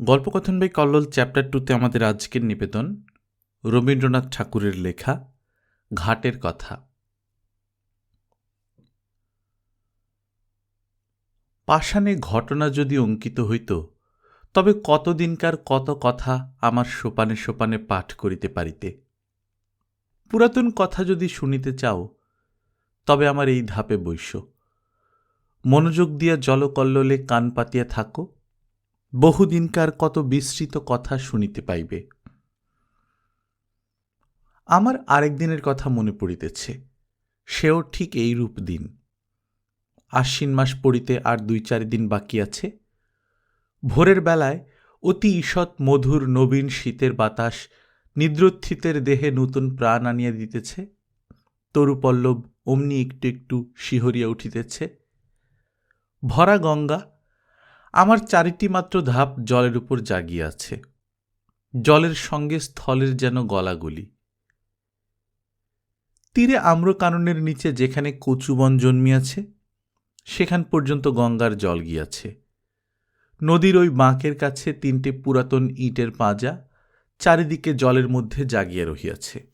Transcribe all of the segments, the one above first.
গল্পকথন by Kallol chapter টুতে আমাদের আজকের নিবেদন, রবীন্দ্রনাথ ঠাকুরের লেখা, ঘাটের কথা। পাষাণে ঘটনা যদি অঙ্কিত হইত, তবে কতদিনকার কত কথা আমার সোপানে সোপানে পাঠ করিতে পারিতে। পুরাতন কথা যদি শুনিতে চাও, তবে আমার এই ধাপে বৈশ্য মনোযোগ দিয়া জলকল্লোলে কান পাতিয়া থাকো বহুদিনকার কত বিস্তৃত কথা শুনিতে পাইবে। আমার আরেক দিনের কথা মনে পড়িতেছে, সেও ঠিক এই রূপ দিন। আশ্বিন মাস পড়িতে আর দুই চার দিন বাকি আছে। ভোরের বেলায় অতি ঈষৎ মধুর নবীন শীতের বাতাস নিদ্রোত্থিতের দেহে নতুন প্রাণ আনিয়া দিতেছে। তরুপল্লব অমনি একটু একটু শিহরিয়া উঠিতেছে। ভরা গঙ্গা আমার চারিটি মাত্র ধাপ জলের উপর জাগিয়ে আছে। জলের সঙ্গে স্থলের যেন গলাগুলি। তীরে আম্রকাননের নিচে যেখানে কচুবন জন্মিয়াছে, সেখান পর্যন্ত গঙ্গার জল গিয়াছে। নদীর ওই বাঁকের কাছে তিনটে পুরাতন ইটের পাঁজা চারিদিকে জলের মধ্যে জাগিয়া রহিয়াছে।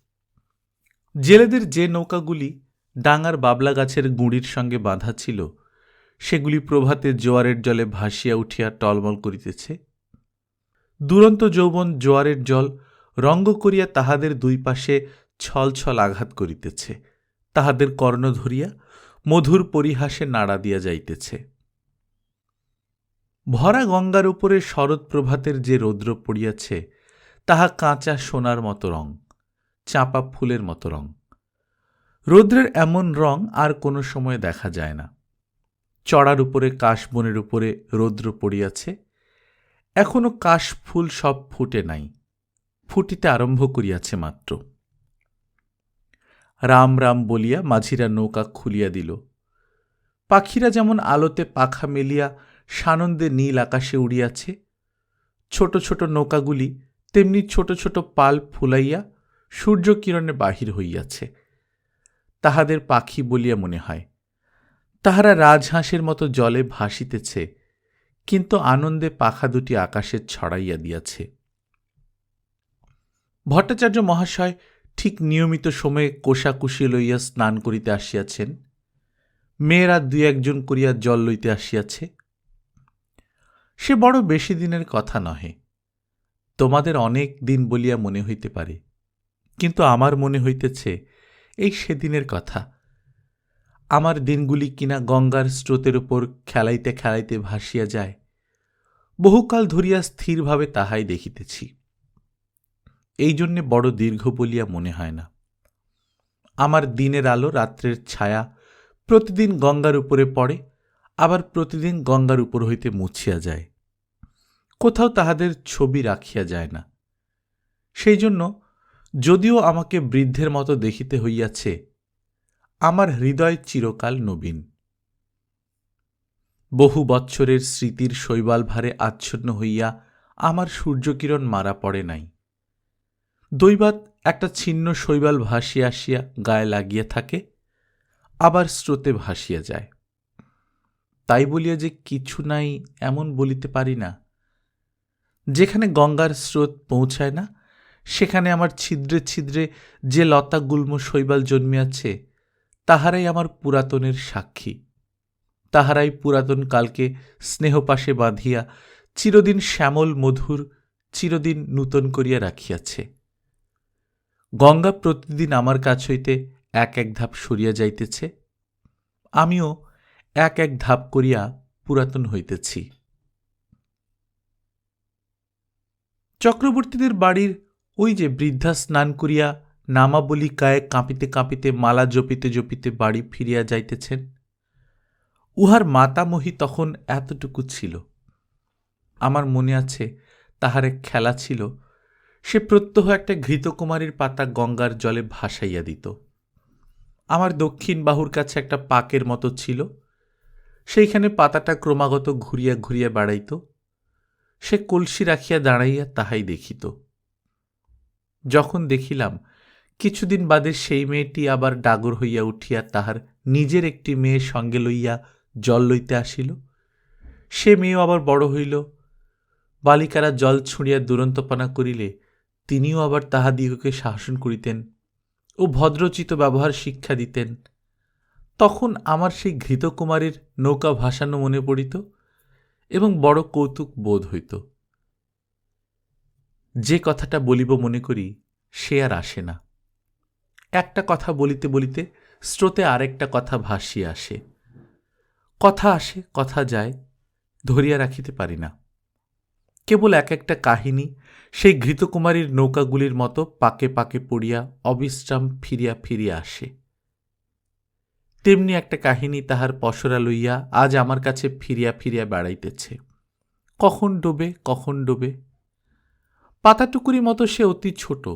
জেলেদের যে নৌকাগুলি ডাঙার বাবলা গাছের গুঁড়ির সঙ্গে বাঁধা ছিল সেগুলি প্রভাতে জোয়ারের জলে ভাসিয়া উঠিয়া টলমল করিতেছে। দুরন্ত যৌবন জোয়ারের জল রঙ্গ করিয়া তাহাদের দুই পাশে ছল ছল আঘাত করিতেছে। তাহাদের কর্ণ ধরিয়া মধুর পরিহাসে নাড়া দিয়া যাইতেছে। ভরা গঙ্গার উপরে শরৎ প্রভাতের যে রৌদ্র পড়িয়াছে, তাহা কাঁচা সোনার মতো রং, চাঁপা ফুলের মতো রং। রৌদ্রের এমন রং আর কোনো সময় দেখা যায় না। চড়ার উপরে কাশবনের উপরে রৌদ্র পড়িয়াছে। এখনও কাশ ফুল সব ফুটে নাই, ফুটিতে আরম্ভ করিয়াছে মাত্র। রাম রাম বলিয়া মাঝিরা নৌকা খুলিয়া দিল। পাখিরা যেমন আলোতে পাখা মেলিয়া সানন্দে নীল আকাশে উড়িয়াছে। ছোট ছোট নৌকাগুলি তেমনি ছোট ছোট পাল ফুলাইয়া সূর্যকিরণে বাহির হইয়াছে। তাহাদের পাখি বলিয়া মনে হয় তাহারা রাজহাঁসের মতো জলে ভাসিতেছে, কিন্তু আনন্দে পাখা দুটি আকাশে ছড়াইয়া দিয়াছে। ভট্টাচার্য মহাশয় ঠিক নিয়মিত সময়ে কোষাকুষি লইয়া স্নান করিতে আসিয়াছেন, মেয়েরা দুই একজন করিয়া জল লইতে আসিয়াছে। সে বড় বেশি দিনের কথা নহে, তোমাদের অনেক দিন বলিয়া মনে হইতে পারে, কিন্তু আমার মনে হইতেছে এই সেদিনের কথা। আমার দিনগুলি কিনা গঙ্গার স্রোতের উপর খেলাইতে খেলাইতে ভাসিয়া যায়, বহুকাল ধরিয়া স্থিরভাবে তাহাই দেখিতেছি। এই জন্যে বড় দীর্ঘ বলিয়া মনে হয় না। আমার দিনের আলো রাত্রের ছায়া প্রতিদিন গঙ্গার উপরে পড়ে, আবার প্রতিদিন গঙ্গার উপর হইতে মুছিয়া যায়। কোথাও তাহাদের ছবি রাখিয়া যায় না। সেই জন্য যদিও আমাকে বৃদ্ধের মতো দেখিতে হইয়াছে আমার হৃদয় চিরকাল নবীন। বহু বৎসরের স্মৃতির শৈবাল ভারে আচ্ছন্ন হইয়া আমার সূর্যকিরণ মারা পড়ে নাই। দৈবাত একটা ছিন্ন শৈবাল ভাসিয়া আসিয়া গায়ে লাগিয়া থাকে, আবার স্রোতে ভাসিয়া যায়। তাই বলিয়া যে কিছু নাই এমন বলিতে পারি না। যেখানে গঙ্গার স্রোত পৌঁছায় না, সেখানে আমার ছিদ্রে ছিদ্রে যে লতা গুল্ম শৈবাল জন্মিয়াছে তাহারাই আমার পুরাতনের সাক্ষী। তাহারাই পুরাতন কালকে স্নেহপাশে বাঁধিয়া চিরদিন শ্যামল মধুর চিরদিন নূতন করিয়া রাখিয়াছে। গঙ্গা প্রতিদিন আমার কাছ হইতে এক এক ধাপ সরিয়া যাইতেছে। আমিও এক এক ধাপ করিয়া পুরাতন হইতেছি। চক্রবর্তীদের বাড়ির ওই যে বৃদ্ধা স্নান করিয়া নামাবলী কায়ে কাঁপিতে কাঁপিতে, মালা জপিতে জপিতে বাড়ি ফিরিয়া যাইতেছেন। উহার মাতামহী তখন এতটুকু ছিল। আমার মনে আছে তাহার এক খেলা ছিল। সে প্রত্যহ একটা ঘৃতকুমারীর পাতা গঙ্গার জলে ভাসাইয়া দিত। আমার দক্ষিণ বাহুর কাছে একটা পাকের মতো ছিল। সেইখানে পাতাটা ক্রমাগত ঘুরিয়া ঘুরিয়া বেড়াইত। সে কলসি রাখিয়া দাঁড়াইয়া তাহাই দেখিত। যখন দেখিলাম কিছুদিন বাদে সেই মেয়েটি আবার ডাগর হইয়া উঠিয়া তাহার নিজের একটি মেয়ে সঙ্গে লইয়া জল লইতে আসিল। সে মেয়েও আবার বড় হইল। বালিকারা জল ছুঁড়িয়া দুরন্তপনা করিলে তিনিও আবার তাহাদিগকে শাসন করিতেন ও ভদ্রচিত ব্যবহার শিক্ষা দিতেন। তখন আমার সেই ঘৃতকুমারীর নৌকা ভাসানো মনে পড়িত এবং বড় কৌতুক বোধ হইত। যে কথাটা বলিব মনে করি সে আর আসে না। একটা কথা বলিতে বলিতে স্রোতে আরেকটা কথা ভাসিয়ে আসে। কথা আসে, কথা যায়, ধরিয়া রাখিতে পারি না। কেবল এক একটা কাহিনী সেই ঘৃতকুমারীর নৌকাগুলির মতো পাকে পাকে পড়িয়া অবিশ্রাম ফিরিয়া ফিরিয়া আসে। তেমনি একটা কাহিনী তাহার পসরা লইয়া আজ আমার কাছে ফিরিয়া ফিরিয়া বেড়াইতেছে। কখন ডোবে কখন ডোবে? পাতাটুকুরি মতো সে অতি ছোট,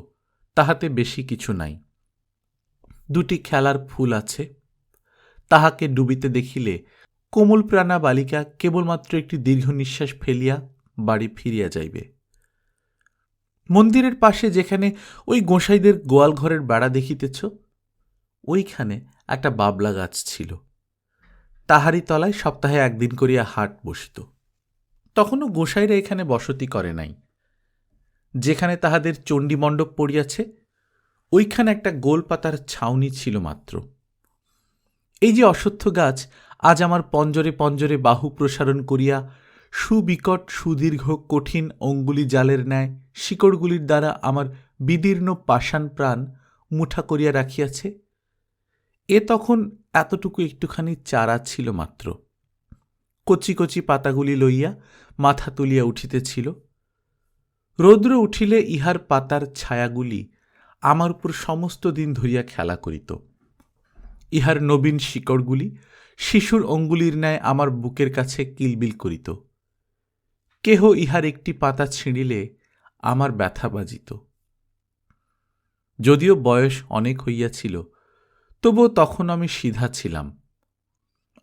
তাহাতে বেশি কিছু নাই। দুটি খেলার ফুল আছে। তাহাকে ডুবিতে দেখিলে কোমল প্রাণা বালিকা কেবলমাত্র একটি দীর্ঘ নিঃশ্বাস ফেলিয়া বাড়ি ফিরিয়া যাইবে। মন্দিরের পাশে যেখানে ওই গোঁসাইদের গোয়াল ঘরের বেড়া দেখিতেছ, ওইখানে একটা বাবলা গাছ ছিল। তাহারই তলায় সপ্তাহে একদিন করিয়া হাট বসিত। তখনও গোসাইরা এখানে বসতি করে নাই। যেখানে তাহাদের চণ্ডীমণ্ডপ পড়িয়াছে ওইখানে একটা গোলপাতার ছাউনি ছিল মাত্র। এই যে অশ্বত্থ গাছ, আজ আমার পঞ্জরে পঞ্জরে বাহু প্রসারণ করিয়া সুবিকট, সুদীর্ঘ, কঠিন অঙ্গুলি জালের ন্যায় শিকড়গুলির দ্বারা আমার বিদীর্ণ পাষাণ প্রাণ মুঠা করিয়া রাখিয়াছে, এ তখন এতটুকু একটুখানি চারা ছিল মাত্র। কচি কচি পাতাগুলি লইয়া মাথা তুলিয়া উঠিতেছিল। রৌদ্র উঠিলে ইহার পাতার ছায়াগুলি আমার উপর সমস্ত দিন ধরিয়া খেলা করিত। ইহার নবীন শিকড়গুলি শিশুর অঙ্গুলির ন্যায় আমার বুকের কাছে কিলবিল করিত। কেহ ইহার একটি পাতা ছিঁড়িলে আমার ব্যথা বাজিত। যদিও বয়স অনেক হইয়াছিল, তবুও তখন আমি সিধা ছিলাম।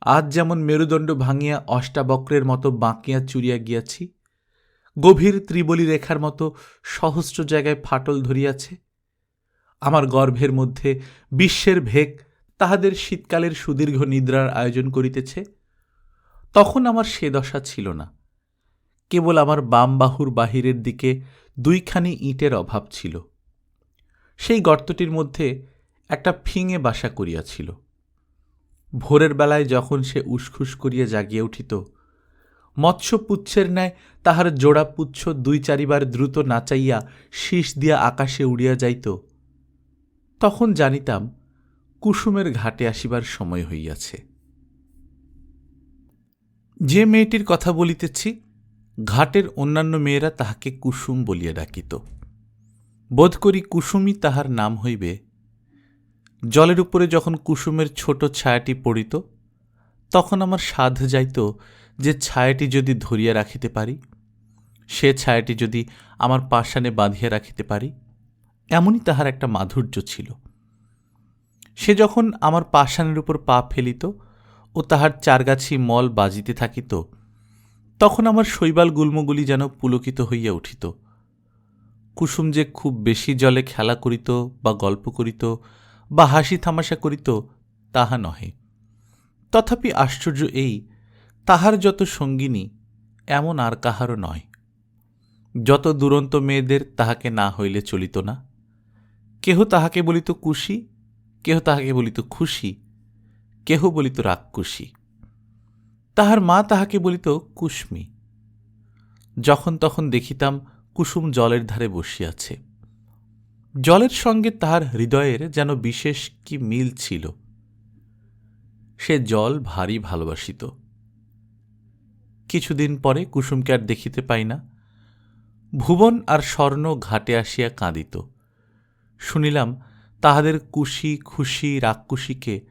আজ যেমন মেরুদণ্ড ভাঙিয়া অষ্টাবক্রের মতো বাঁকিয়া চুরিয়া গিয়াছি, গভীর ত্রিবলী রেখার মতো সহস্র জায়গায় ফাটল ধরিয়াছে আমার গর্ভের মধ্যে বিশ্বের ভেক তাহাদের শীতকালের সুদীর্ঘ নিদ্রার আয়োজন করিতেছে, তখন আমার সে দশা ছিল না। কেবল আমার বাম বাহুর বাহিরের দিকে দুইখানি ইটের অভাব ছিল। সেই গর্তটির মধ্যে একটা ফিঙে বাসা করিয়াছিল। ভোরের বেলায় যখন সে উসখুস করিয়া জাগিয়া উঠিত, মৎস্যপুচ্ছের ন্যায় তাহার জোড়া পুচ্ছ দুই চারিবার দ্রুত নাচাইয়া শীষ দিয়া আকাশে উড়িয়া যাইত। তখন জানিতাম, কুসুমের ঘাটে আসিবার সময় হইয়াছে। যে মেয়েটির কথা বলিতেছি, ঘাটের অন্যান্য মেয়েরা তাহাকে কুসুম বলিয়া ডাকিত। বোধ করি কুসুমই তাহার নাম হইবে। জলের উপরে যখন কুসুমের ছোট ছায়াটি পড়িত, তখন আমার সাধ যাইত যে ছায়াটি যদি ধরিয়া রাখিতে পারি, সে ছায়াটি যদি আমার পাষাণে বাঁধিয়া রাখিতে পারি এমনই তাহার একটা মাধুর্য ছিল। সে যখন আমার পাষাণের উপর পা ফেলিত ও তাহার চারগাছি মল বাজিতে থাকিত, তখন আমার শৈবাল গুল্মগুলি যেন পুলকিত হইয়া উঠিত। কুসুম যে খুব বেশি জলে খেলা করিত বা গল্প করিত বা হাসি থামাশা করিত, তাহা নহে। তথাপি আশ্চর্য এই, তাহার যত সঙ্গিনী, এমন আর কাহারও নয়। যত দুরন্ত মেয়েদের তাহাকে না হইলে চলিত না। কেহ তাহাকে বলিত কুশি, কেহ তাহাকে বলিত খুশি, কেহ বলিত রাক্ষুসী। তাহার মা তাহাকে বলিত কুসমি যখন তখন দেখিতাম কুসুম জলের ধারে বসিয়াছে। জলের সঙ্গে তাহার হৃদয়ের যেন বিশেষ কি মিল ছিল। সে জল ভারী ভালোবাসিত। কিছুদিন পরে কুসুমকে আর দেখিতে পাই না। ভুবন আর স্বর্ণ ঘাটে আসিয়া কাঁদিত। শুনিলাম তাহাদের কুশি, খুশি, রাক্ষুসীকে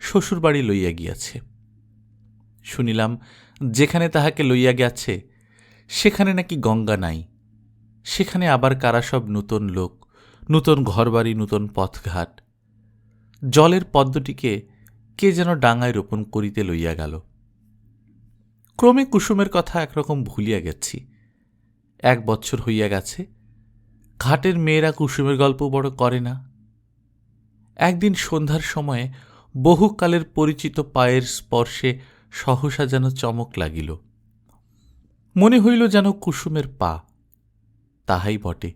শ্বশুরবাড়ি লইয়া গিয়াছে। শুনিলাম যেখানে তাহাকে লইয়া গেছে, সেখানে নাকি গঙ্গা নাই। সেখানে আবার কারা সব নূতন লোক, নূতন ঘরবাড়ি, নূতন পথঘাট। জলের পদ্মটিকে কে যেন ডাঙায় রোপণ করিতে লইয়া গেল। ক্রমে কুসুমের কথা একরকম ভুলিয়া গেছি। এক বছর হইয়া গেছে ঘাটের মেয়েরা কুসুমের গল্প বড় করে না। একদিন সন্ধ্যার সময়ে বহুকালের পরিচিত পায়ের স্পর্শে সহসা যেন চমক লাগিল। মনে হইল যেন কুসুমের পা। তাহাই বটে।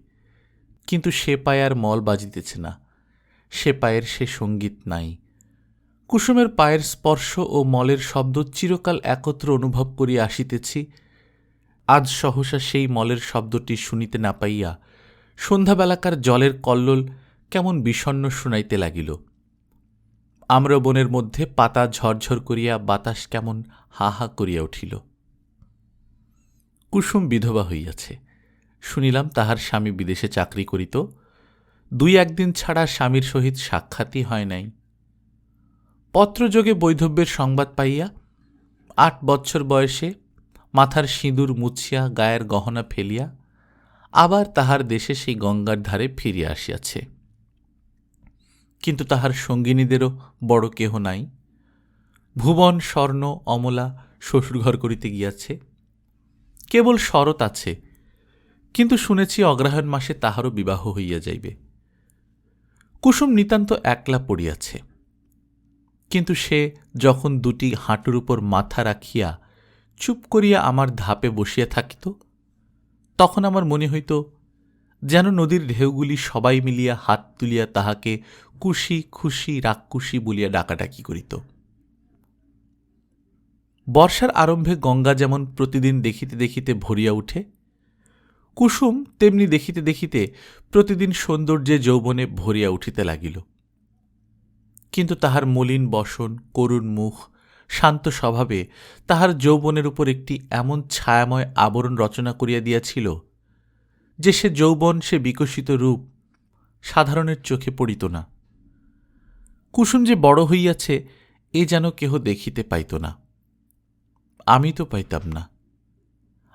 কিন্তু সে পায়ে আর মল বাজিতেছে না। সে পায়ের সে সংগীত নাই। কুসুমের পায়ের স্পর্শ ও মলের শব্দ চিরকাল একত্র অনুভব করিয়া আসিতেছি। আজ সহসা সেই মলের শব্দটি শুনিতে না পাইয়া সন্ধ্যাবেলাকার জলের কল্লোল কেমন বিষণ্ন শুনাইতে লাগিল। আম্র বনের মধ্যে পাতা ঝরঝর করিয়া বাতাস কেমন হা হা করিয়া উঠিল। কুসুম বিধবা হইয়াছে। শুনিলাম তাহার স্বামী বিদেশে চাকরি করিত। দুই একদিন ছাড়া স্বামীর সহিত সাক্ষাৎই হয় নাই। পত্রযোগে বৈধব্যের সংবাদ পাইয়া আট বৎসর বয়সে মাথার সিঁদুর মুছিয়া গায়ের গহনা ফেলিয়া আবার তাহার দেশে সেই গঙ্গার ধারে ফিরিয়া আসিয়াছে। কিন্তু তাহার সঙ্গিনীদেরও বড় কেহ নাই। ভুবন, স্বর্ণ, অমলা শ্বশুরঘর করিতে গিয়াছে। কেবল শরৎ আছে, কিন্তু শুনেছি অগ্রহায়ণ মাসে তাহারও বিবাহ হইয়া যাইবে। কুসুম নিতান্ত একলা পড়িয়াছে। কিন্তু সে যখন দুটি হাঁটুর উপর মাথা রাখিয়া চুপ করিয়া আমার ধাপে বসিয়া থাকিত তখন আমার মনে হইত, যেন নদীর ঢেউগুলি সবাই মিলিয়া হাত তুলিয়া তাহাকে কুশি খুশি রাক্ষুশি বলিয়া ডাকাডাকি করিত। বর্ষার আরম্ভে গঙ্গা যেমন প্রতিদিন দেখিতে দেখিতে ভরিয়া উঠে, কুসুম তেমনি দেখিতে দেখিতে প্রতিদিন সৌন্দর্যে যৌবনে ভরিয়া উঠিতে লাগিল। কিন্তু তাহার মলিন বসন, করুণ মুখ শান্ত স্বভাবে তাহার যৌবনের উপর একটি এমন ছায়াময় আবরণ রচনা করিয়া দিয়াছিল, যে সে যৌবন, সে বিকশিত রূপ সাধারণের চোখে পড়িত না। কুসুম যে বড় হইয়াছে, এ যেন কেহ দেখিতে পাইত না। আমি তো পাইতাম না।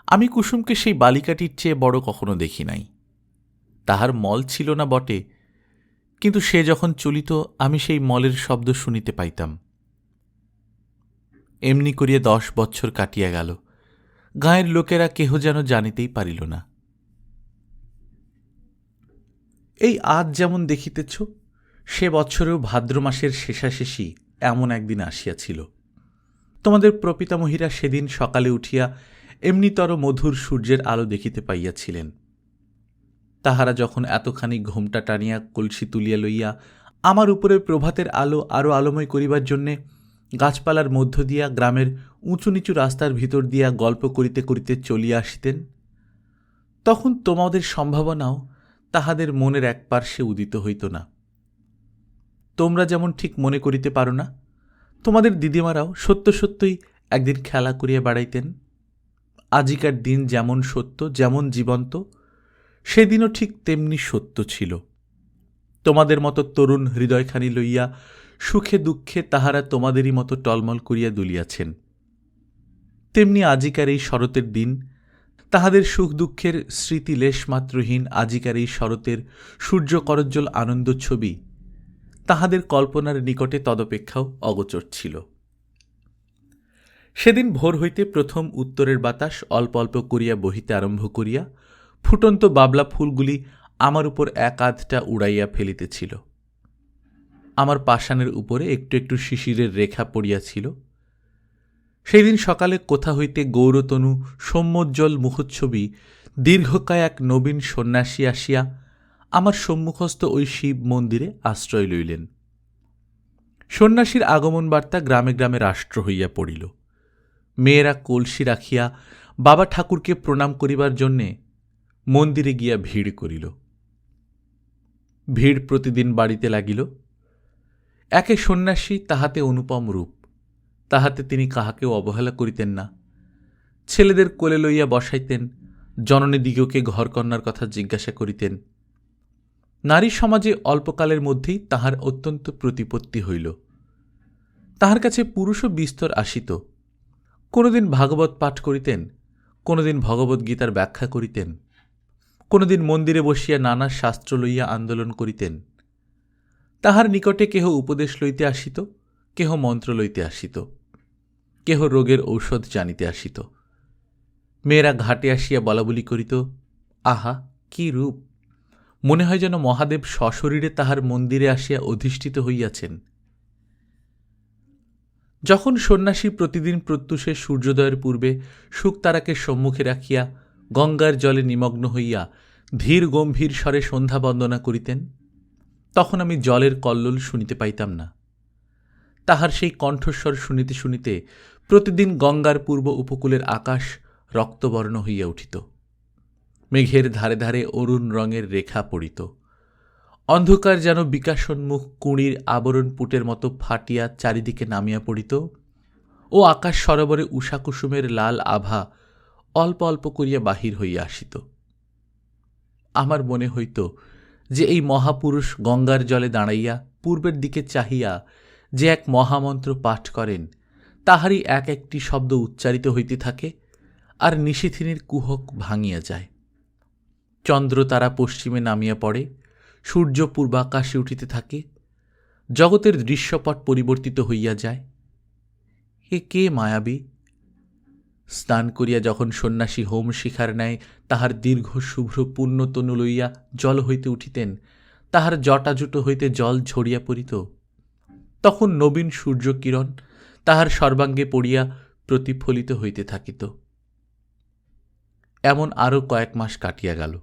আমি কুসুমকে সেই বালিকাটির চেয়ে বড় কখনো দেখি নাই। তাহার মল ছিল না বটে, কিন্তু সে যখন চলিত, আমি সেই মলের শব্দ শুনিতে পাইতাম। এমনি করিয়া দশ বছর কাটিয়া গেল। গাঁয়ের লোকেরা কেহ যেন জানিতেই পারিল না। এই আজ যেমন দেখিতেছ, সে বছরেও ভাদ্র মাসের শেষাশেষি এমন একদিন আসিয়াছিল। তোমাদের প্রপিতামহীরা সেদিন সকালে উঠিয়া এমনিতর মধুর সূর্যের আলো দেখিতে পাইয়াছিলেন। তাহারা যখন এতখানি ঘোমটা টানিয়া কলসি তুলিয়া লইয়া আমার উপরে প্রভাতের আলো আরও আলোময় করিবার জন্যে গাছপালার মধ্য দিয়া গ্রামের উঁচু নিচু রাস্তার ভিতর দিয়া গল্প করিতে করিতে চলিয়া আসিতেন। তখন তোমাদের সম্ভাবনাও তাহাদের মনের এক পার্শ্বে উদিত হইত না। তোমরা যেমন ঠিক মনে করিতে পারো না, তোমাদের দিদিমারাও সত্য সত্যই একদিন খেলা করিয়া বেড়াইতেন। আজিকার দিন যেমন সত্য, যেমন জীবন্ত, সেদিনও ঠিক তেমনি সত্য ছিল। তোমাদের মতো তরুণ হৃদয়খানি লইয়া সুখে দুঃখে তাহারা তোমাদেরই মতো টলমল করিয়া দুলিয়াছেন। তেমনি আজিকার এই শরতের দিন, তাহাদের সুখ দুঃখের স্মৃতি লেশমাত্রহীন আজিকার এই শরতের সূর্যকরজ্জ্বল আনন্দ ছবি, তাহাদের কল্পনার নিকটে তদপেক্ষাও অগোচর ছিল। সেদিন ভোর হইতে প্রথম উত্তরের বাতাস অল্প অল্প করিয়া বহিতে আরম্ভ করিয়া, ফুটন্ত বাবলা ফুলগুলি আমার উপর এক আধটা উড়াইয়া ফেলিতেছিল। আমার পাষাণের উপরে একটু একটু শিশিরের রেখা পড়িয়াছিল। সেই দিন সকালে কোথা হইতে গৌরতনু সৌম্যোজ্জ্বল মুখচ্ছবি দীর্ঘকায় এক নবীন সন্ন্যাসী আসিয়া আমার সম্মুখস্থ ওই শিব মন্দিরে আশ্রয় লইলেন। সন্ন্যাসীর আগমন বার্তা গ্রামে গ্রামে রাষ্ট্র হইয়া পড়িল। মেয়েরা কলসি রাখিয়া বাবা ঠাকুরকে প্রণাম করিবার জন্যে মন্দিরে গিয়া ভিড় করিল। ভিড় প্রতিদিন বাড়িতে লাগিল। একে সন্ন্যাসী তাহাতে অনুপম রূপ। তাহাতে তিনি কাহাকেও অবহেলা করিতেন না। ছেলেদের কোলে লইয়া বসাইতেন, জননী দিগকে ঘরকন্যার কথা জিজ্ঞাসা করিতেন। নারী সমাজে অল্পকালের মধ্যেই তাহার অত্যন্ত প্রতিপত্তি হইল। তাহার কাছে পুরুষও বিস্তর আসিত। কোনোদিন ভাগবত পাঠ করিতেন, কোনোদিন ভগবদ্গীতার ব্যাখ্যা করিতেন, কোনোদিন মন্দিরে বসিয়া নানা শাস্ত্র লইয়া আন্দোলন করিতেন। তাহার নিকটে কেহ উপদেশ লইতে আসিত, কেহ মন্ত্র লইতে আসিত, কেহ রোগের ঔষধ জানিতে আসিত। মেয়েরা ঘাটে আসিয়া বলাবলি করিত, আহা, কি রূপ! মনে হয় যেন মহাদেব সশরীরে তাহার মন্দিরে আসিয়া অধিষ্ঠিত হইয়াছেন। যখন সন্ন্যাসী প্রতিদিন প্রত্যুষে সূর্যোদয়ের পূর্বে শুকতারাকে সম্মুখে রাখিয়া গঙ্গার জলে নিমগ্ন হইয়া ধীর গম্ভীর স্বরে সন্ধ্যা বন্দনা করিতেন তখন আমি জলের কল্লোল শুনিতে পাইতাম না। তাহার সেই কণ্ঠস্বর শুনিতে শুনিতে প্রতিদিন গঙ্গার পূর্ব উপকূলের আকাশ রক্তবর্ণ হইয়া উঠিত। মেঘের ধারে ধারে অরুণ রঙের রেখা পড়িত। অন্ধকার যেন বিকাশোন্মুখ কুঁড়ির আবরণ পুটের মতো ফাটিয়া চারিদিকে নামিয়া পড়িত ও আকাশ সরোবরে উষাকুসুমের লাল আভা অল্প অল্প করিয়া বাহির হইয়া আসিত। আমার মনে হইত যে এই মহাপুরুষ গঙ্গার জলে দাঁড়াইয়া পূর্বের দিকে চাহিয়া যে এক মহামন্ত্র পাঠ করেন, তাহারই এক একটি শব্দ উচ্চারিত হইতে থাকে আর নিশিথিনীর কুহক ভাঙিয়া যায়। চন্দ্র তারা পশ্চিমে নামিয়া পড়ে, সূর্য পূর্বাকাশে উঠিতে থাকে, জগতের দৃশ্যপট পরিবর্তিত হইয়া যায়। এ কে মায়াবী? স্নান করিয়া যখন সন্ন্যাসী হোম শিখার ন্যায় তাহার দীর্ঘ শুভ্র পুণ্যতনু লইয়া জল হইতে উঠিতেন, তাহার জটাজুটো হইতে জল ঝরিয়া পড়িত। তখন নবীন সূর্যকিরণ তাহার সর্বাঙ্গে পড়িয়া প্রতিফলিত হইতে থাকিত। এমন আরও কয়েক মাস কাটিয়া গেল।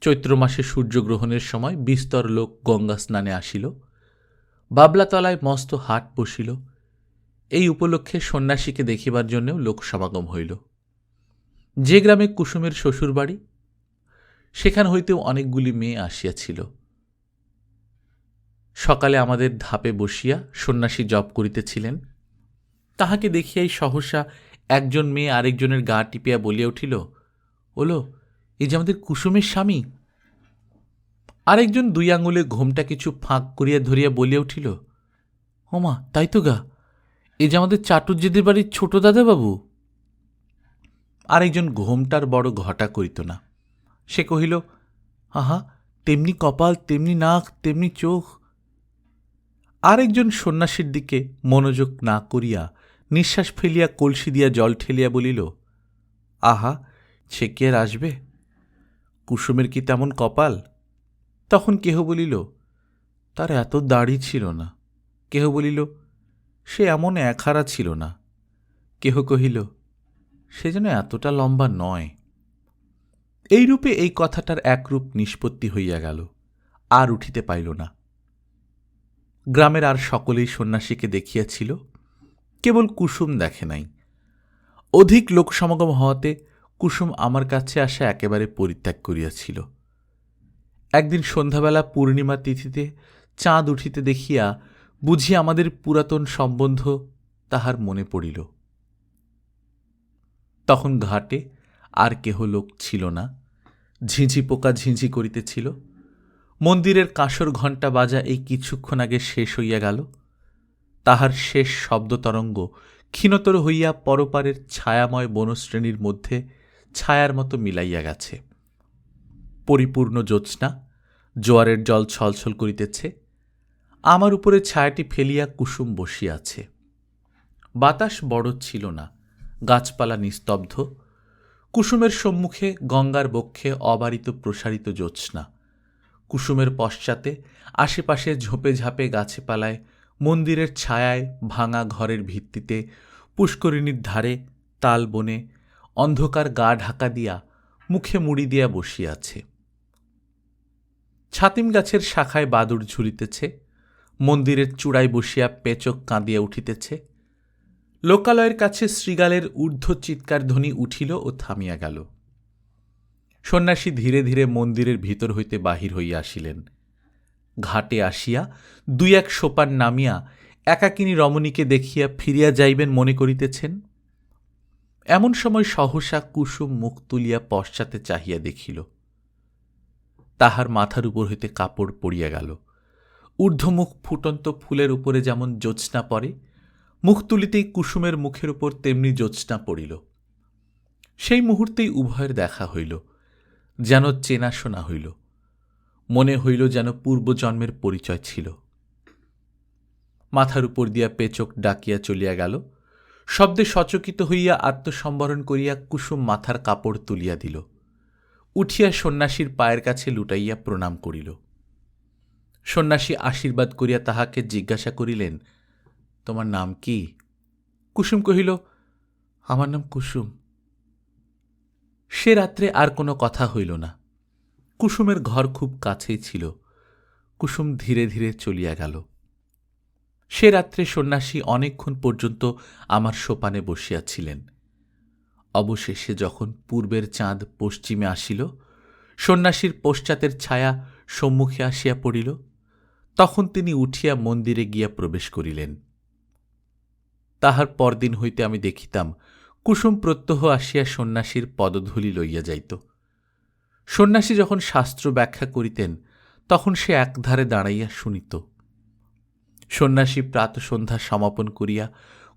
চৈত্র মাসে সূর্যগ্রহণের সময় বিস্তর লোক গঙ্গা স্নানে আসিল। বাবলাতলায় মস্ত হাট বসিল। এই উপলক্ষে সন্ন্যাসীকে দেখিবার জন্যও লোক সমাগম হইল। যে গ্রামে কুসুমের শ্বশুরবাড়ি, সেখান হইতেও অনেকগুলি মেয়ে আসিয়াছিল। সকালে আমাদের ধাপে বসিয়া সন্ন্যাসী জপ করিতেছিলেন। তাহাকে দেখিয়াই সহসা একজন মেয়ে আরেকজনের গা টিপিয়া বলিয়া উঠিল, ওলো এই যে আমাদের কুসুমের স্বামী? আরেকজন দুই আঙুলে ঘোমটা কিছু ফাঁক করিয়া ধরিয়া বলিয়া উঠিল, ওমা, তাই তো গা। এ যে আমাদের চাটুর্যেদের বাড়ির ছোট দাদাবাবু। আরেকজন ঘোমটার বড় ঘটা করিত না। সে কহিল, আহা, তেমনি কপাল, তেমনি নাক, তেমনি চোখ। আরেকজন সন্ন্যাসীর দিকে মনোযোগ না করিয়া নিঃশ্বাস ফেলিয়া কলসি দিয়া জল ঠেলিয়া বলিল, আহা, সে কি আর আসবে? কুসুমের কি তেমন কপাল? তখন কেহ বলিল, তার এত দাড়ি ছিল না। কেহ বলিল সে এমন একহারা ছিল না। কেহ কহিল, সে যেন এতটা লম্বা নয়। এইরূপে এই কথাটার একরূপ নিষ্পত্তি হইয়া গেল, আর উঠিতে পাইল না। গ্রামের আর সকলেই সন্ন্যাসীকে দেখিয়াছিল, কেবল কুসুম দেখে নাই। অধিক লোক সমাগম হওয়াতে কুসুম আমার কাছে আসা একেবারে পরিত্যাগ করিয়াছিল। একদিন সন্ধ্যাবেলা পূর্ণিমা তিথিতে চাঁদ উঠিতে দেখিয়া বুঝি আমাদের পুরাতন সম্বন্ধ তাহার মনে পড়িল। তখন ঘাটে আর কেহ লোক ছিল না। ঝিঁঝি পোকা ঝিঁঝি করিতেছিল। মন্দিরের কাঁসর ঘণ্টা বাজা এই কিছুক্ষণ আগে শেষ হইয়া গেল। তাহার শেষ শব্দতরঙ্গ ক্ষীণতর হইয়া পরপারের ছায়াময় বনশ্রেণীর মধ্যে ছায়ার মতো মিলাইয়া গেছে। পরিপূর্ণ জ্যোৎস্না, জোয়ারের জল ছলছল করিতেছে। আমার উপরে ছায়াটি ফেলিয়া কুসুম বসিয়াছে। বাতাস বড় ছিল না, গাছপালা নিস্তব্ধ। কুসুমের সম্মুখে গঙ্গার বক্ষে অবারিত প্রসারিত জ্যোৎস্না। কুসুমের পশ্চাতে আশেপাশে ঝোপে ঝাঁপে গাছে পালায় মন্দিরের ছায়ায় ভাঙা ঘরের ভিত্তিতে পুষ্করিণীর ধারে তাল বনে অন্ধকার গা ঢাকা দিয়া মুখে মুড়ি দিয়া বসিয়াছে। ছাতিম গাছের শাখায় বাদুর ঝুলিতেছে মন্দিরের চূড়ায় বসিয়া পেচক কাঁদিয়া উঠিতেছে। লোকালয়ের কাছে শ্রীগালের ঊর্ধ্ব চিৎকার ধ্বনি উঠিল ও থামিয়া গেল। সন্ন্যাসী ধীরে ধীরে মন্দিরের ভিতর হইতে বাহির হইয়া আসিলেন। ঘাটে আসিয়া দুই এক সোপান নামিয়া একাকিনী রমণীকে দেখিয়া ফিরিয়া যাইবেন মনে করিতেছেন। এমন সময় সহসা কুসুম মুখ তুলিয়া পশ্চাতে চাহিয়া দেখিল। তাহার মাথার উপর হইতে কাপড় পড়িয়া গেল। ঊর্ধ্বমুখ ফুটন্ত ফুলের উপরে যেমন জ্যোৎস্না পড়ে, মুখ তুলিতেই কুসুমের মুখের উপর তেমনি জ্যোৎস্না পড়িল। সেই মুহূর্তেই উভয়ের দেখা হইল, যেন চেনাশোনা হইল। মনে হইল যেন পূর্বজন্মের পরিচয় ছিল। মাথার উপর দিয়া পেচক ডাকিয়া চলিয়া গেল, শব্দে সচকিত হইয়া আত্মসম্বরণ করিয়া কুসুম মাথার কাপড় তুলিয়া দিল। উঠিয়া সন্ন্যাসীর পায়ের কাছে লুটাইয়া প্রণাম করিল। সন্ন্যাসী আশীর্বাদ করিয়া তাহাকে জিজ্ঞাসা করিলেন, তোমার নাম কি? কুসুম কহিল, আমার নাম কুসুম। সে রাত্রে আর কোনো কথা হইল না। কুসুমের ঘর খুব কাছেই ছিল। কুসুম ধীরে ধীরে চলিয়া গেল। সে রাত্রে সন্ন্যাসী অনেকক্ষণ পর্যন্ত আমার সোপানে বসিয়াছিলেন। অবশেষে যখন পূর্বের চাঁদ পশ্চিমে আসিল, সন্ন্যাসীর পশ্চাতের ছায়া সম্মুখে আসিয়া পড়িল। তখন তিনি উঠিয়া মন্দিরে গিয়া প্রবেশ করিলেন। তাহার পরদিন হইতে আমি দেখিতাম, কুসুম প্রত্যহ আসিয়া সন্ন্যাসীর পদধূলি লইয়া যাইত। সন্ন্যাসী যখন শাস্ত্র ব্যাখ্যা করিতেন, তখন সে একধারে দাঁড়াইয়া শুনিত। সন্ন্যাসী প্রাতসন্ধ্যা সমাপন করিয়া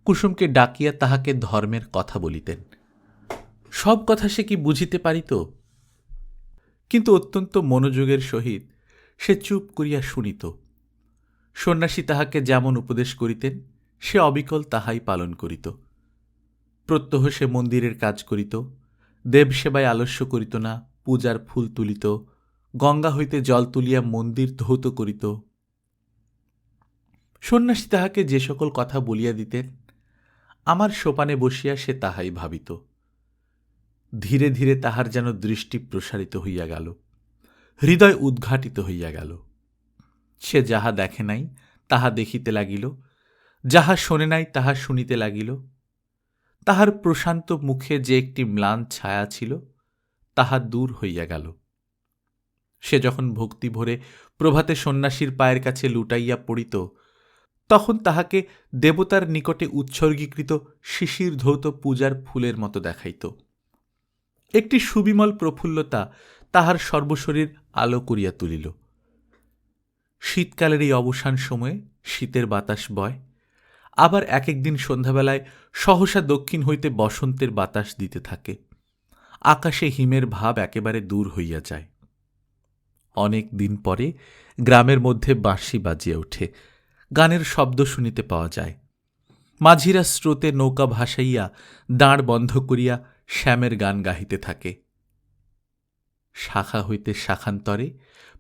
কুসুমকে ডাকিয়া তাহাকে ধর্মের কথা বলিতেন। সব কথা সে কি বুঝিতে পারিত? কিন্তু অত্যন্ত মনোযোগের সহিত সে চুপ করিয়া শুনিত। সন্ন্যাসী তাহাকে যেমন উপদেশ করিতেন, সে অবিকল তাহাই পালন করিত। প্রত্যহ সে মন্দিরের কাজ করিত দেবসেবায় আলস্য করিত না, পূজার ফুল তুলিত, গঙ্গা হইতে জল তুলিয়া মন্দির ধৌত করিত। সন্ন্যাসী তাহাকে যে সকল কথা বলিয়া দিতেন, আমার সোপানে বসিয়া সে তাহাই ভাবিত। ধীরে ধীরে তাহার যেন দৃষ্টি প্রসারিত হইয়া গেল, হৃদয় উদ্ঘাটিত হইয়া গেল। সে যাহা দেখে নাই, তাহা দেখিতে লাগিল। যাহা শোনে নাই, তাহা শুনিতে লাগিল। তাহার প্রশান্ত মুখে যে একটি ম্লান ছায়া ছিল, তাহা দূর হইয়া গেল। সে যখন ভক্তি ভরে প্রভাতে সন্ন্যাসীর পায়ের কাছে লুটাইয়া পড়িত, তখন তাহাকে দেবতার নিকটে উৎসর্গীকৃত শিশির ধৌত পূজার ফুলের মতো দেখাইত। একটি সুবিমল প্রফুল্লতা তাহার সর্বশরীর আলো করিয়া তুলিল। শীতকালের এই অবসান সময়ে শীতের বাতাস বয়। আবার এক একদিন সন্ধ্যাবেলায় সহসা দক্ষিণ হইতে বসন্তের বাতাস দিতে থাকে। আকাশে হিমের ভাব একেবারে দূর হইয়া যায়। অনেক দিন পরে গ্রামের মধ্যে বাঁশি বাজিয়া ওঠে। গানের শব্দ শুনিতে পাওয়া যায়। মাঝিরা স্রোতে নৌকা ভাসাইয়া দাঁড় বন্ধ করিয়া শ্যামের গান গাহিতে থাকে। শাখা হইতে শাখান্তরে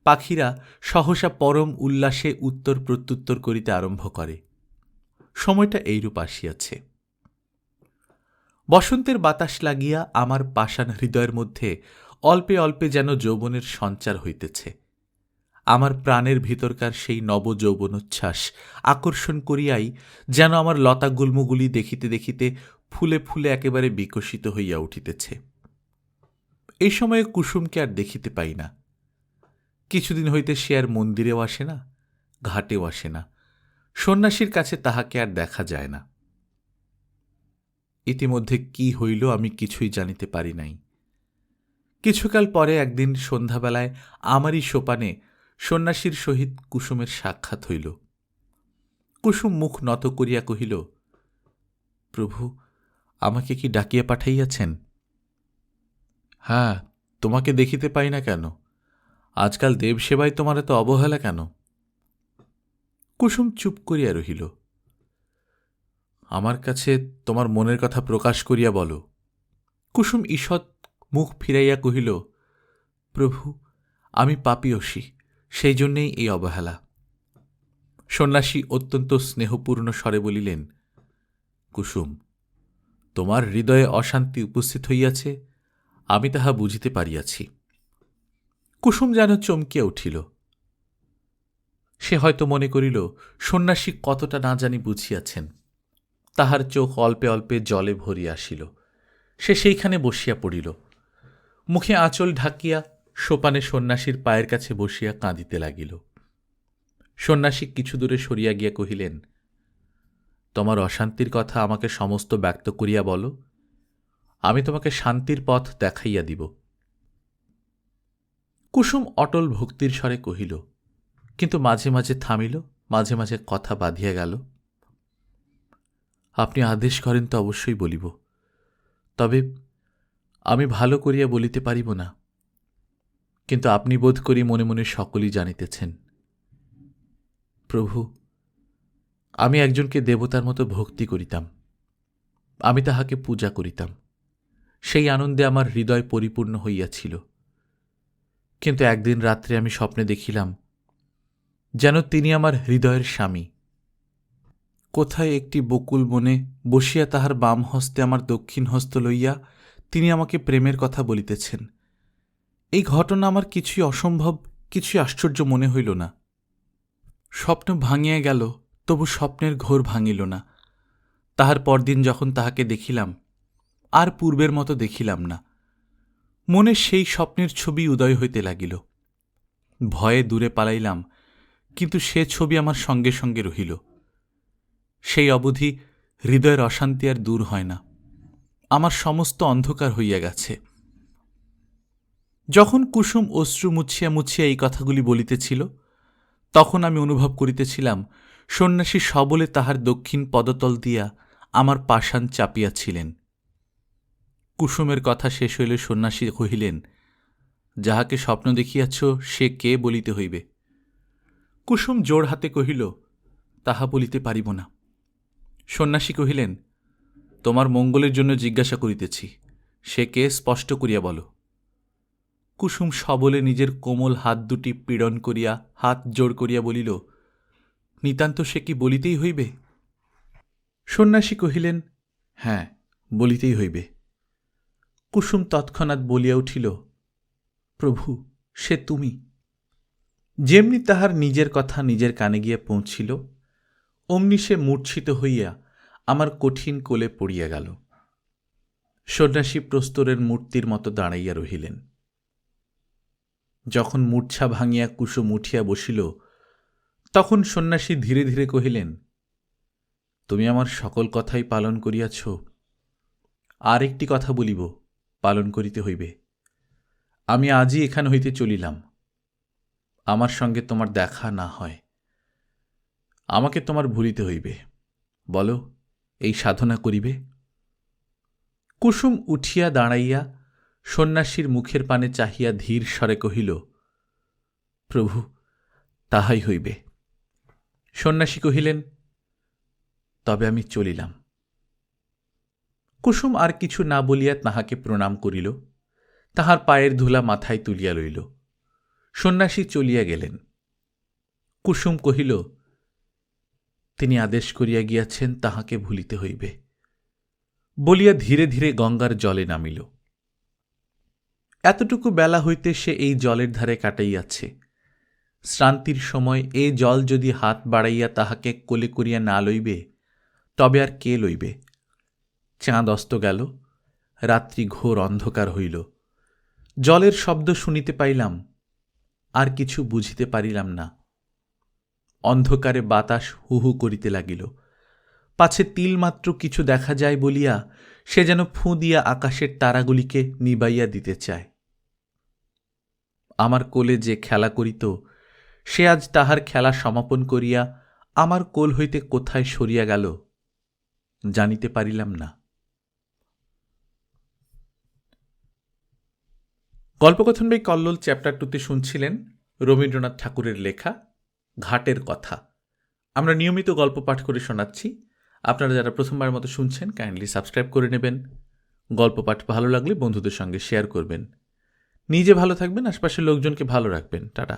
পাখিরা সহসা পরম উল্লাসে উত্তর প্রত্যুত্তর করিতে আরম্ভ করে। সময়টা এইরূপ আসিয়াছে। বসন্তের বাতাস লাগিয়া আমার পাষাণ হৃদয়ের মধ্যে অল্পে অল্পে যেন যৌবনের সঞ্চার হইতেছে। আমার প্রাণের ভিতরকার সেই নব যৌবনোচ্ছ্বাস আকর্ষণ করিয়াই যেন আমার লতাগুল্মগুলি দেখিতে দেখিতে ফুলে ফুলে একেবারে বিকশিত হইয়া উঠিতেছে। এই সময়ে কুসুমকে আর দেখিতে পাই না। কিছুদিন হইতে সে আর মন্দিরেও আসে না, ঘাটেও আসে না। সন্ন্যাসীর কাছে তাহাকে আর দেখা যায় না। ইতিমধ্যে কি হইল আমি কিছুই জানিতে পারি নাই। কিছুকাল পরে একদিন সন্ধ্যাবেলায় আমারই সোপানে সন্ন্যাসীর সহিত কুসুমের সাক্ষাৎ হইল। কুসুম মুখ নত করিয়া কহিল, প্রভু, আমাকে কি ডাকিয়া পাঠাইয়াছেন? হ্যাঁ তোমাকে দেখিতে পাই না কেন। আজকাল দেবসেবায় তোমার এত অবহেলা কেন? কুসুম চুপ করিয়া রহিল। আমার কাছে তোমার মনের কথা প্রকাশ করিয়া বলো। কুসুম ঈষৎ মুখ ফিরাইয়া কহিল, প্রভু, আমি পাপিয়সী সেই জন্যেই এই অবহেলা। সন্ন্যাসী অত্যন্ত স্নেহপূর্ণ স্বরে বলিলেন, কুসুম, তোমার হৃদয়ে অশান্তি উপস্থিত হইয়াছে, আমি তাহা বুঝিতে পারিয়াছি। কুসুম যেন চমকিয়া উঠিল। সে হয়তো মনে করিল, সন্ন্যাসী কতটা না জানি বুঝিয়াছেন। তাহার চোখ অল্পে অল্পে জলে ভরিয়া আসিল। সে সেইখানে বসিয়া পড়িল। মুখে আঁচল ঢাকিয়া সোপানে সন্ন্যাসীর পায়ের কাছে বসিয়া কাঁদিতে লাগিল। সন্ন্যাসী কিছু দূরে সরিয়া গিয়া কহিলেন, তোমার অশান্তির কথা আমাকে সমস্ত ব্যক্ত করিয়া বলো। আমি তোমাকে শান্তির পথ দেখাইয়া দিব। কুসুম অটল ভক্তির স্বরে কহিল, কিন্তু মাঝে মাঝে থামিল, মাঝে মাঝে কথা বাঁধিয়া গেল। আপনি আদেশ করেন তো অবশ্যই বলিব। তবে আমি ভালো করিয়া বলিতে পারিব না। কিন্তু আপনি বোধ করি মনে মনে সকলই জানিতেছেন। প্রভু, আমি একজনকে দেবতার মতো ভক্তি করিতাম। আমি তাহাকে পূজা করিতাম। সেই আনন্দে আমার হৃদয় পরিপূর্ণ হইয়াছিল। কিন্তু একদিন রাত্রে আমি স্বপ্নে দেখিলাম, যেন তিনি আমার হৃদয়ের স্বামী। কোথায় একটি বকুল বনে বসিয়া তাহার বাম হস্তে আমার দক্ষিণ হস্ত লইয়া তিনি আমাকে প্রেমের কথা বলিতেছেন। এই ঘটনা আমার কিছুই অসম্ভব, কিছুই আশ্চর্য মনে হইল না। স্বপ্ন ভাঙিয়া গেল, তবু স্বপ্নের ঘোর ভাঙিল না। তাহার পরদিন যখন তাহাকে দেখিলাম, আর পূর্বের মতো দেখিলাম না। মনে সেই স্বপ্নের ছবি উদয় হইতে লাগিল। ভয়ে দূরে পালাইলাম, কিন্তু সে ছবি আমার সঙ্গে সঙ্গে রহিল। সেই অবধি হৃদয়ের অশান্তি আর দূর হয় না। আমার সমস্ত অন্ধকার হইয়া গেছে। যখন কুসুম অশ্রু মুছিয়া মুছিয়া এই কথাগুলি বলিতেছিল, তখন আমি অনুভব করিতেছিলাম, সন্ন্যাসী সবলে তাহার দক্ষিণ পদতল দিয়া আমার পাষাণ চাপিয়াছিলেন। কুসুমের কথা শেষ হইলে সন্ন্যাসী কহিলেন, যাহাকে স্বপ্ন দেখিয়াছ, সে কে বলিতে হইবে? কুসুম জোর হাতে কহিল, তাহা বলিতে পারিব না। সন্ন্যাসী কহিলেন, তোমার মঙ্গলের জন্য জিজ্ঞাসা করিতেছি, সে কে স্পষ্ট করিয়া বলো? কুসুম সবলে নিজের কোমল হাত দুটি পীড়ন করিয়া হাত জোর করিয়া বলিল, নিতান্ত সে কি বলিতেই হইবে? সন্ন্যাসী কহিলেন হ্যাঁ বলিতেই হইবে। কুসুম তৎক্ষণাৎ বলিয়া উঠিল, প্রভু, সে তুমি। যেমনি তাহার নিজের কথা নিজের কানে গিয়া পৌঁছিল, অমনি সে মূর্ছিত হইয়া আমার কঠিন কোলে পড়িয়া গেল। সন্ন্যাসী প্রস্তরের মূর্তির মতো দাঁড়াইয়া রহিলেন। যখন মূর্ছা ভাঙিয়া কুসুম উঠিয়া বসিল, তখন সন্ন্যাসী ধীরে ধীরে কহিলেন, তুমি আমার সকল কথাই পালন করিয়াছ, আর একটি কথা বলিব। পালন করিতে হইবে। আমি আজই এখান হইতে চলিলাম। আমার সঙ্গে তোমার দেখা না হয়। আমাকে তোমার ভুলিতে হইবে। বলো, এই সাধনা করিবে? কুসুম উঠিয়া দাঁড়াইয়া সন্ন্যাসীর মুখের পানে চাহিয়া ধীর স্বরে কহিল, প্রভু, তাহাই হইবে। সন্ন্যাসী কহিলেন, তবে আমি চলিলাম। কুসুম আর কিছু না বলিয়া তাহাকে প্রণাম করিল। তাহার পায়ের ধুলা মাথায় তুলিয়া লইল। সন্ন্যাসী চলিয়া গেলেন। কুসুম কহিল, তিনি আদেশ করিয়া গিয়াছেন, তাহাকে ভুলিতে হইবে। বলিয়া ধীরে ধীরে গঙ্গার জলে নামিল। এতটুকু বেলা হইতে সে এই জলের ধারে কাটাইয়াছে। শ্রান্তির সময় এ জল যদি হাত বাড়াইয়া তাহাকে কোলে করিয়া না লইবে, তবে আর কে লইবে? চাঁদ অস্ত গেল, রাত্রি ঘোর অন্ধকার হইল। জলের শব্দ শুনিতে পাইলাম, আর কিছু বুঝিতে পারিলাম না। অন্ধকারে বাতাস হু হু করিতে লাগিল। পাছে তিলমাত্র কিছু দেখা যায় বলিয়া সে যেন ফুঁ দিয়া আকাশের তারাগুলিকে নিবাইয়া দিতে চায়। আমার কোলে যে খেলা করিত, সে আজ তাহার খেলা সমাপন করিয়া আমার কোল হইতে কোথায় সরিয়া গেল, জানিতে পারিলাম না। গল্পকথন বই কল্লোল চ্যাপ্টার টুতে শুনছিলেন রবীন্দ্রনাথ ঠাকুরের লেখা ঘাটের কথা। আমরা নিয়মিত গল্প পাঠ করে শোনাচ্ছি। আপনারা যারা প্রথমবার মতো শুনছেন কাইন্ডলি সাবস্ক্রাইব করে নেবেন। গল্প পাঠ ভালো লাগলে বন্ধুদের সঙ্গে শেয়ার করবেন। নিজে ভালো থাকবেন, আশপাশের লোকজনকে ভালো রাখবেন। টাটা।